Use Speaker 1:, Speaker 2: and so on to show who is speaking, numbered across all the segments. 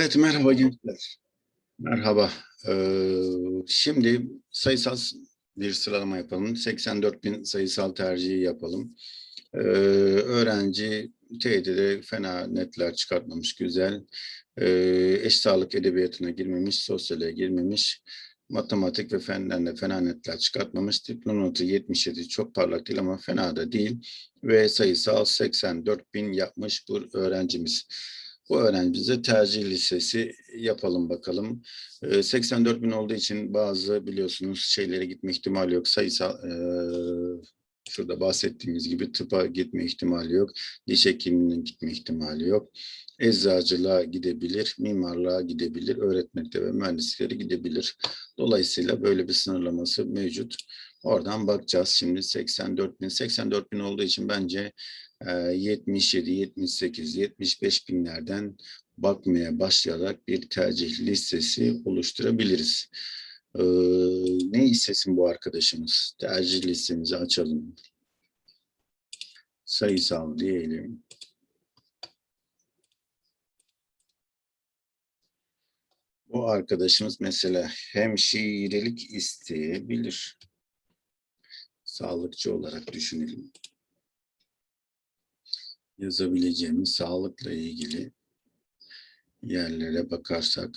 Speaker 1: Evet merhaba gençler. Merhaba. Ee, şimdi sayısal bir sıralama yapalım. 84 bin sayısal tercihi yapalım. Ee, öğrenci TYT'de fena netler çıkartmamış güzel. Ee, eş sağlık edebiyatına girmemiş, sosyale girmemiş. Matematik ve fenden de fena netler çıkartmamış. Diploma notu 77 çok parlak değil ama fena da değil. Ve sayısal 84 bin yapmış bu öğrencimiz. Bu öğrencimize tercih listesi yapalım bakalım. Ee, 84 bin olduğu için bazı biliyorsunuz şeylere gitme ihtimali yok. Sayısal e, şurada bahsettiğimiz gibi tıpa gitme ihtimali yok. Diş hekimliğine gitme ihtimali yok. Eczacılığa gidebilir, mimarlığa gidebilir, öğretmenlikte ve mühendisliklere gidebilir. Dolayısıyla böyle bir sınırlaması mevcut. Oradan bakacağız şimdi 84 bin. 84 bin olduğu için bence 77, 78, 75 binlerden bakmaya başlayarak bir tercih listesi oluşturabiliriz. Ee, ne istesin bu arkadaşımız? Tercih listemizi açalım. Sayısal diyelim. Bu arkadaşımız mesela hemşirelik isteyebilir. Sağlıkçı olarak düşünelim yazabileceğimiz sağlıkla ilgili yerlere bakarsak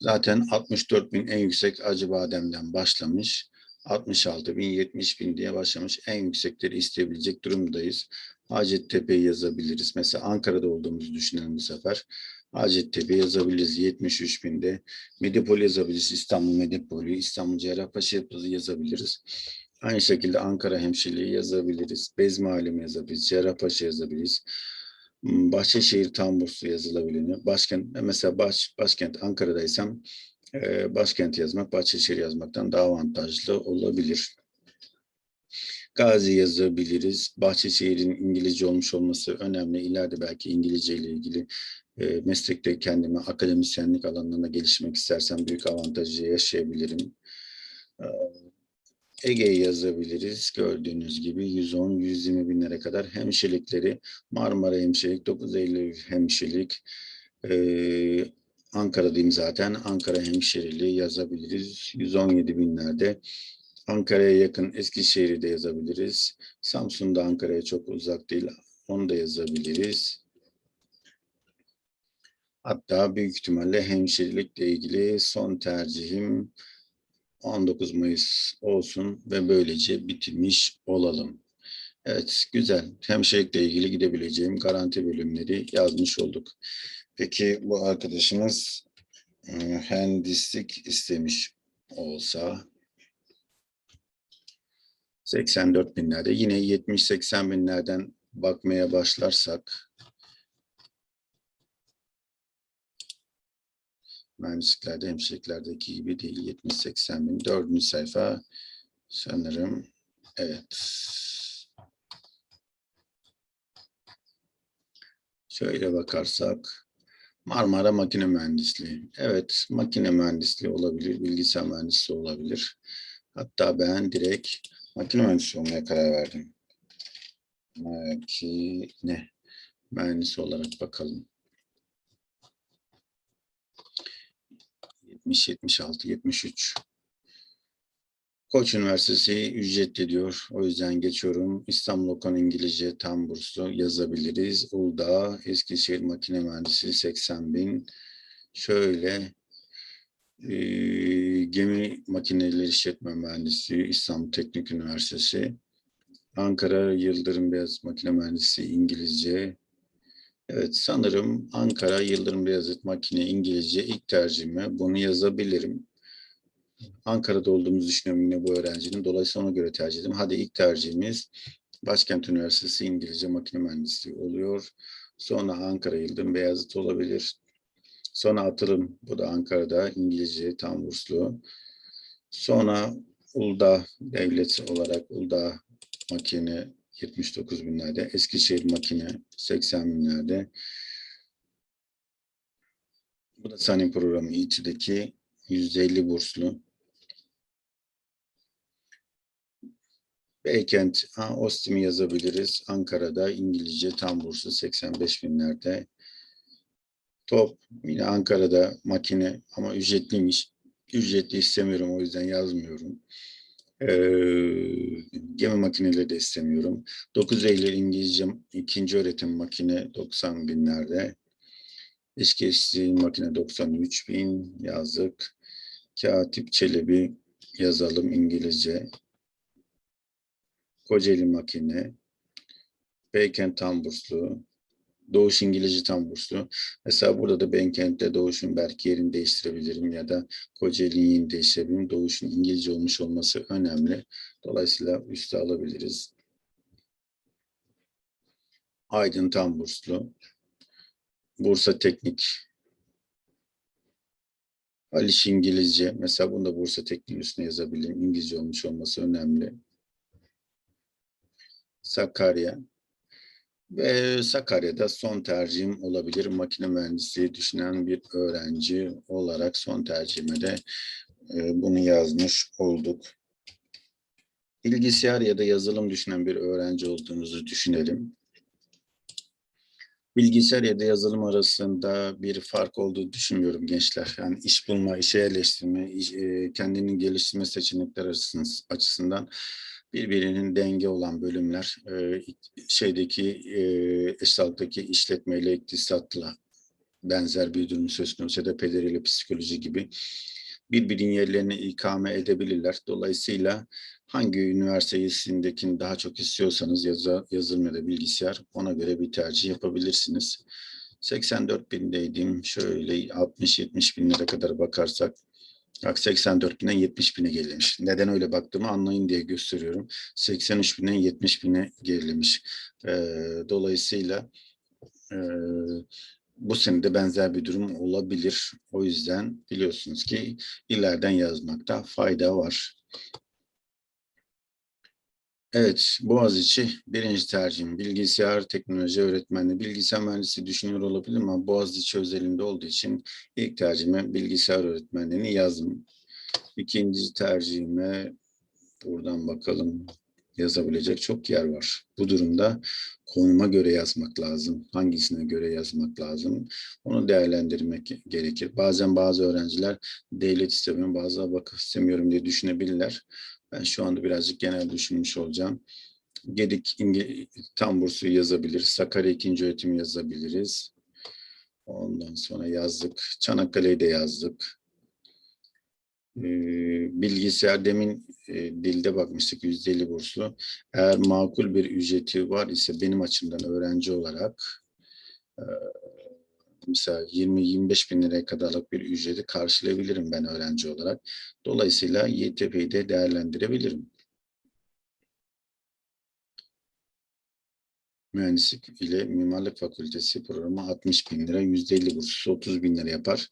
Speaker 1: zaten 64 bin en yüksek Acıbadem'den başlamış. 66 bin, 70 bin diye başlamış. En yüksekleri isteyebilecek durumdayız. Hacettepe'yi yazabiliriz. Mesela Ankara'da olduğumuzu düşünelim bu sefer. Hacettepe yazabiliriz 73 binde. Medipol yazabiliriz. İstanbul Medipol'ü, İstanbul Cerrahpaşa yazabiliriz. Aynı şekilde Ankara hemşireliği yazabiliriz. Bezmi alemi yazabiliriz. Cerrahpaşa yazabiliriz. Hmm, Bahçeşehir Tambursu yazılabiliyor. Başkent, mesela baş, başkent Ankara'daysam e, başkent yazmak, Bahçeşehir yazmaktan daha avantajlı olabilir. Gazi yazabiliriz. Bahçeşehir'in İngilizce olmuş olması önemli. İleride belki İngilizce ile ilgili e, meslekte kendimi akademisyenlik alanlarına gelişmek istersem büyük avantajı yaşayabilirim. E, Ege'yi yazabiliriz. Gördüğünüz gibi 110-120 binlere kadar hemşirelikleri Marmara Hemşirelik, 9 Eylül Hemşirelik, ee, Ankara'dayım zaten. Ankara Hemşireliği yazabiliriz. 117 binlerde. Ankara'ya yakın Eskişehir'i de yazabiliriz. Samsun'da Ankara'ya çok uzak değil. Onu da yazabiliriz. Hatta büyük ihtimalle hemşirelikle ilgili son tercihim 19 Mayıs olsun ve böylece bitirmiş olalım. Evet, güzel. Hemşirelikle ilgili gidebileceğim garanti bölümleri yazmış olduk. Peki bu arkadaşımız e, mühendislik istemiş olsa 84 binlerde yine 70-80 binlerden bakmaya başlarsak mühendisliklerde, hemşireliklerdeki gibi değil. 70-80 bin. Dördüncü sayfa sanırım. Evet. Şöyle bakarsak Marmara Makine Mühendisliği. Evet, makine mühendisliği olabilir, bilgisayar mühendisliği olabilir. Hatta ben direkt makine mühendisi olmaya karar verdim. Makine mühendisi olarak bakalım. 70, 76, 73. Koç Üniversitesi ücretli diyor. O yüzden geçiyorum. İstanbul Okan İngilizce tam burslu yazabiliriz. Uludağ, Eskişehir Makine Mühendisi 80 bin. Şöyle e, Gemi Makineleri İşletme Mühendisi İstanbul Teknik Üniversitesi. Ankara Yıldırım Beyaz Makine Mühendisi İngilizce Evet sanırım Ankara Yıldırım Beyazıt Makine İngilizce ilk tercihime bunu yazabilirim. Ankara'da olduğumuzu düşünüyorum yine bu öğrencinin. Dolayısıyla ona göre tercih edeyim. Hadi ilk tercihimiz Başkent Üniversitesi İngilizce Makine Mühendisliği oluyor. Sonra Ankara Yıldırım Beyazıt olabilir. Sonra Atılım, bu da Ankara'da İngilizce tam burslu. Sonra Uludağ Devlet olarak Uludağ Makine 79 binlerde. Eskişehir makine 80 binlerde. Bu da Sanin programı İTÜ'deki %50 burslu. Beykent, Ostim'i yazabiliriz. Ankara'da İngilizce tam burslu 85 binlerde. Top yine Ankara'da makine ama ücretliymiş. Ücretli istemiyorum o yüzden yazmıyorum. Ee, gemi makineleri de istemiyorum. 9 Eylül İngilizce ikinci öğretim makine 90 binlerde. İş geçtiği makine 93 bin yazdık. Katip Çelebi yazalım İngilizce. Kocaeli makine. Beykent tam burslu. Doğuş İngilizce tam burslu. Mesela burada da Beykent'te Doğuş'un belki yerini değiştirebilirim ya da Kocaeli'nin yerini değiştirebilirim. Doğuş'un İngilizce olmuş olması önemli. Dolayısıyla üste alabiliriz. Aydın tam burslu. Bursa Teknik. Haliç İngilizce. Mesela bunu da Bursa Teknik üstüne yazabilirim. İngilizce olmuş olması önemli. Sakarya. Ve Sakarya'da son tercihim olabilir. Makine mühendisliği düşünen bir öğrenci olarak son tercihime de e, bunu yazmış olduk. Bilgisayar ya da yazılım düşünen bir öğrenci olduğunuzu düşünelim. Bilgisayar ya da yazılım arasında bir fark olduğu düşünmüyorum gençler. Yani iş bulma, işe yerleştirme, iş, e, kendini geliştirme seçenekler açısından, birbirinin denge olan bölümler e, şeydeki e, eşsağlıktaki işletmeyle iktisatla benzer bir durum söz konusu ya da pederiyle psikoloji gibi birbirinin yerlerini ikame edebilirler. Dolayısıyla hangi üniversitesindekini daha çok istiyorsanız yazı, yazılım ya da bilgisayar ona göre bir tercih yapabilirsiniz. 84 bindeydim. Şöyle 60-70 binlere kadar bakarsak Bak 84 binden 70 bine gerilemiş. Neden öyle baktığımı anlayın diye gösteriyorum. 83 binden 70 bine gerilemiş. Ee, dolayısıyla e, bu sene de benzer bir durum olabilir. O yüzden biliyorsunuz ki ileriden yazmakta fayda var. Evet, Boğaziçi birinci tercihim. Bilgisayar teknoloji öğretmenliği. Bilgisayar mühendisi düşünüyor olabilir ama Boğaziçi özelinde olduğu için ilk tercihime bilgisayar öğretmenliğini yazdım. İkinci tercihime buradan bakalım yazabilecek çok yer var. Bu durumda konuma göre yazmak lazım. Hangisine göre yazmak lazım? Onu değerlendirmek gerekir. Bazen bazı öğrenciler devlet istemiyorum, bazı vakıf istemiyorum diye düşünebilirler. Ben şu anda birazcık genel düşünmüş olacağım. Gedik tam bursu yazabilir. Sakarya ikinci öğretim yazabiliriz. Ondan sonra yazdık. Çanakkale'yi de yazdık. Ee, bilgisayar demin e, dilde bakmıştık %50 burslu. Eğer makul bir ücreti var ise benim açımdan öğrenci olarak e, mesela 20-25 bin liraya kadarlık bir ücreti karşılayabilirim ben öğrenci olarak. Dolayısıyla YTP'yi de değerlendirebilirim. Mühendislik ile Mimarlık Fakültesi programı 60 bin lira, %50 burs 30 bin lira yapar.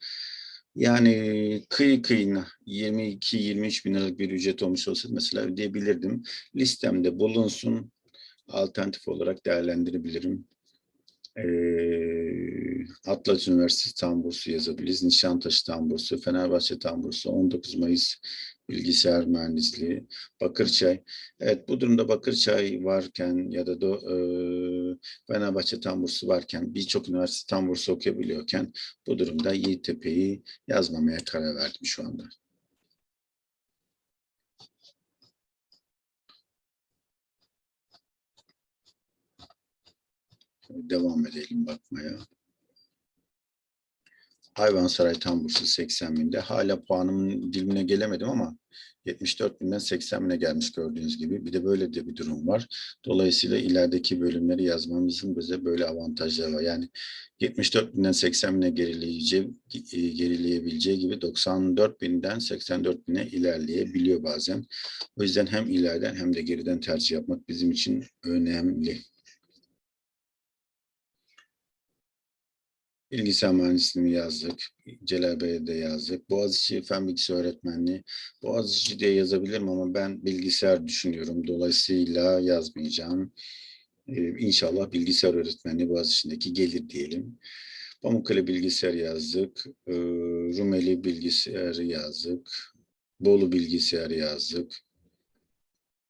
Speaker 1: Yani kıyı kıyına 22-23 bin liralık bir ücret olmuş olsaydı mesela ödeyebilirdim. Listemde bulunsun, alternatif olarak değerlendirebilirim. Ee, Atlas Üniversitesi tam bursu yazabiliriz. Nişantaşı tam bursu, Fenerbahçe tam bursu, 19 Mayıs Bilgisayar Mühendisliği, Bakırçay. Evet bu durumda Bakırçay varken ya da do, e, Fenerbahçe tam bursu varken birçok üniversite tam bursu okuyabiliyorken bu durumda YTP'yi yazmamaya karar verdim şu anda. Devam edelim bakmaya. Hayvansaray tam bursu 80 binde. Hala puanımın dilimine gelemedim ama 74 binden 80 bine gelmiş gördüğünüz gibi. Bir de böyle de bir durum var. Dolayısıyla ilerideki bölümleri yazmamızın bize böyle avantajları var. Yani 74 binden 80 bine gerileyeceği, gerileyebileceği gibi 94 binden 84 bine ilerleyebiliyor bazen. O yüzden hem ileriden hem de geriden tercih yapmak bizim için önemli. Bilgisayar mühendisliğini yazdık. Celal Bey'de yazdık. Boğaziçi Fen Bilgisi Öğretmenliği. Boğaziçi diye yazabilirim ama ben bilgisayar düşünüyorum. Dolayısıyla yazmayacağım. Ee, inşallah bilgisayar öğretmenliği Boğaziçi'ndeki gelir diyelim. Pamukkale bilgisayar yazdık. Ee, Rumeli bilgisayar yazdık. Bolu bilgisayar yazdık.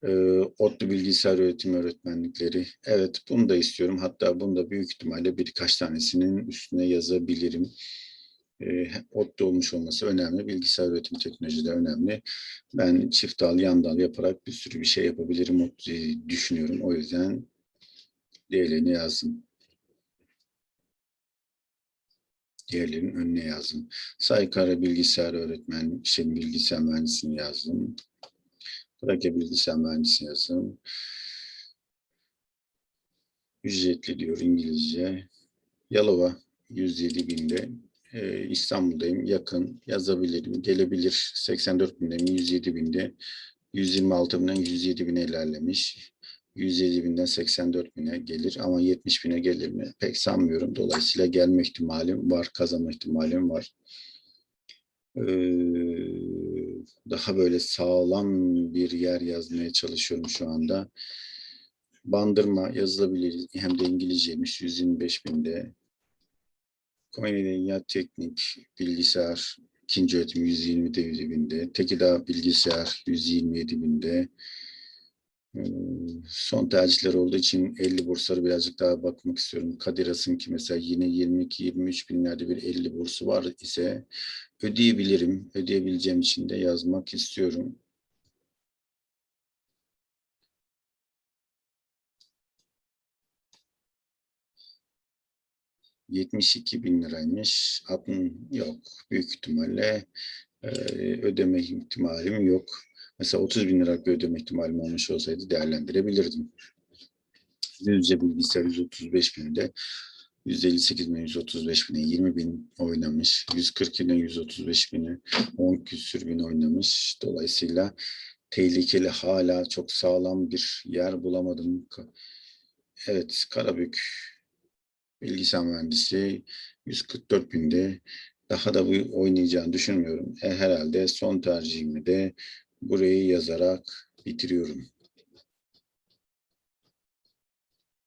Speaker 1: Ee, ODTÜ bilgisayar öğretim öğretmenlikleri. Evet bunu da istiyorum. Hatta bunu da büyük ihtimalle birkaç tanesinin üstüne yazabilirim. Ee, ODTÜ olmuş olması önemli. Bilgisayar öğretim teknolojisi de önemli. Ben çift dal, yan dal yaparak bir sürü bir şey yapabilirim diye düşünüyorum. O yüzden diğerlerini yazdım. Diğerlerinin önüne yazdım. Saykara bilgisayar öğretmen, şey bilgisayar mühendisini yazdım. Trakya bilgisayar mühendisini yazdım. Ücretli diyor İngilizce. Yalova 107 binde. Ee, İstanbul'dayım. Yakın. Yazabilirim. Gelebilir. 84 binde mi? 107 binde. 126 binden 107 bine ilerlemiş. 107 binden 84 bine gelir ama 70 bine gelir mi? Pek sanmıyorum. Dolayısıyla gelme ihtimalim var, kazanma ihtimalim var. Ee, daha böyle sağlam bir yer yazmaya çalışıyorum şu anda. Bandırma yazılabilir hem de İngilizceymiş 125 binde. Konya Teknik Bilgisayar ikinci öğretim 127 binde. Tekirdağ Bilgisayar 127 binde. Ee, Son tercihler olduğu için 50 bursları birazcık daha bakmak istiyorum. Kadir Has'ın ki mesela yine 22-23 binlerde bir 50 bursu var ise ödeyebilirim. Ödeyebileceğim için de yazmak istiyorum. ...72 bin liraymış. 60, yok. Büyük ihtimalle e, ödeme ihtimalim yok. Mesela 30 bin liralık bir ödeme ihtimalim olmuş olsaydı değerlendirebilirdim. Yüzce bilgisayar 135 binde 158 bin 135 bine 20 bin oynamış. 140 bine 135 bine 10 küsür bin oynamış. Dolayısıyla tehlikeli hala çok sağlam bir yer bulamadım. Evet Karabük bilgisayar mühendisi 144 binde daha da bu oynayacağını düşünmüyorum. E, herhalde son tercihimi de burayı yazarak bitiriyorum.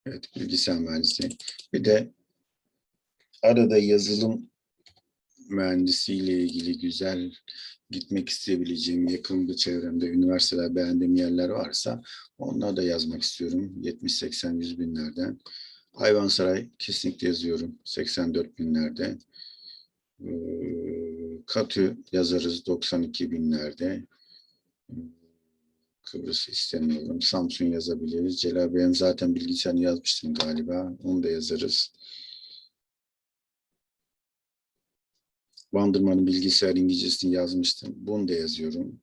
Speaker 1: Evet, bilgisayar mühendisi. Bir de arada yazılım mühendisiyle ilgili güzel gitmek isteyebileceğim yakın bir çevremde üniversiteler beğendiğim yerler varsa onları da yazmak istiyorum. 70 80 100 binlerden. Hayvansaray kesinlikle yazıyorum 84 binlerde. Ee, Katü yazarız 92 binlerde. Kıbrıs istemiyorum. Samsun yazabiliriz. Celal Bey'in zaten bilgisayarını yazmıştım galiba. Onu da yazarız. Bandırma'nın bilgisayar İngilizcesini yazmıştım. Bunu da yazıyorum.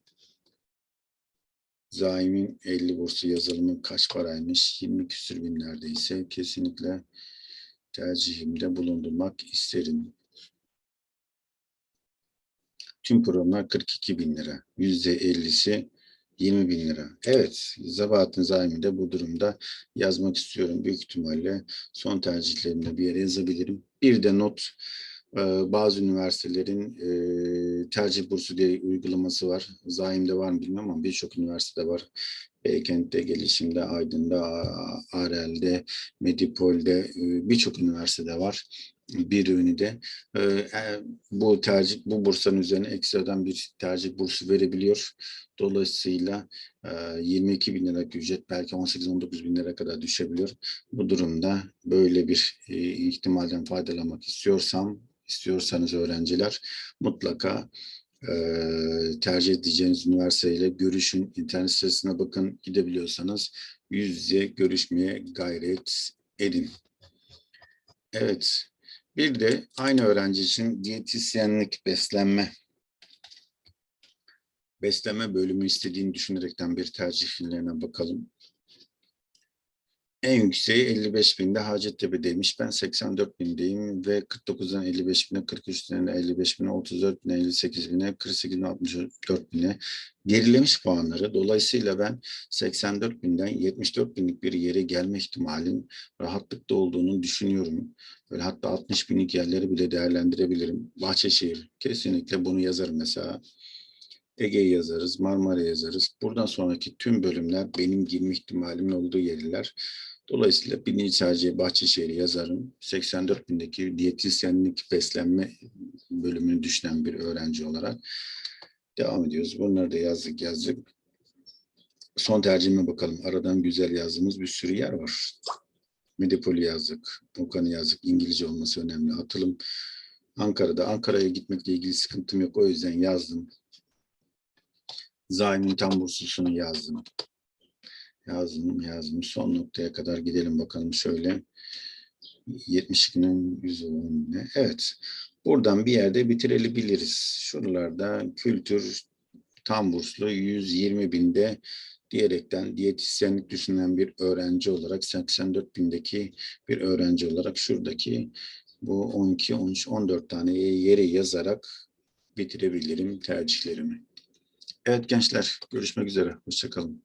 Speaker 1: Zaim'in 50 bursu yazılımı kaç paraymış? 20 küsür bin neredeyse. Kesinlikle tercihimde bulundurmak isterim. Tüm programlar 42 bin lira. Yüzde 50'si 20 bin lira. Evet, Zabahattin Zaim'i de bu durumda yazmak istiyorum. Büyük ihtimalle son tercihlerimde bir yere yazabilirim. Bir de not, e, bazı üniversitelerin e, tercih bursu diye uygulaması var. Zaim'de var mı bilmem ama birçok üniversitede var. Beykent'te, Gelişim'de, Aydın'da, AREL'de, Medipol'de e, birçok üniversitede var bir ürünü de e, bu tercih bu bursanın üzerine ekstradan bir tercih bursu verebiliyor. Dolayısıyla e, 22 bin liralık ücret belki 18-19 bin lira kadar düşebiliyor. Bu durumda böyle bir e, ihtimalden faydalanmak istiyorsam istiyorsanız öğrenciler mutlaka e, tercih edeceğiniz üniversiteyle görüşün. internet sitesine bakın gidebiliyorsanız yüz yüze görüşmeye gayret edin. Evet. Bir de aynı öğrenci için diyetisyenlik beslenme beslenme bölümü istediğini düşünerekten bir tercih filmlerine bakalım. En yükseği 55 binde Hacettepe'deymiş. Ben 84 bindeyim ve 49'dan 55 bine, 43'den 55 bine, 34 bine, 58 bine, 48 bine, 64 bine gerilemiş puanları. Dolayısıyla ben 84 binden 74 binlik bir yere gelme ihtimalin rahatlıkta olduğunu düşünüyorum. Böyle hatta 60 binlik yerleri bile değerlendirebilirim. Bahçeşehir kesinlikle bunu yazarım mesela. Ege'yi yazarız, Marmara yazarız. Buradan sonraki tüm bölümler benim girme ihtimalimin olduğu yerler. Dolayısıyla birinci tercih Bahçeşehir'i yazarım. 84 bindeki diyetisyenlik beslenme bölümünü düşünen bir öğrenci olarak devam ediyoruz. Bunları da yazdık yazdık. son tercihime bakalım. Aradan güzel yazdığımız bir sürü yer var. Medipol'i yazdık. Okan'ı yazdık. İngilizce olması önemli. Atılım Ankara'da. Ankara'ya gitmekle ilgili sıkıntım yok. O yüzden yazdım. Zaim'in tam burslusunu yazdım. Yazdım, yazdım. Son noktaya kadar gidelim bakalım şöyle. 72'nin 110 ne? Evet. Buradan bir yerde bitirebiliriz. Şuralarda kültür tam burslu 120 binde diyerekten diyetisyenlik düşünen bir öğrenci olarak 84 bindeki bir öğrenci olarak şuradaki bu 12, 13, 14 tane yeri yazarak bitirebilirim tercihlerimi. Evet gençler görüşmek üzere. Hoşçakalın.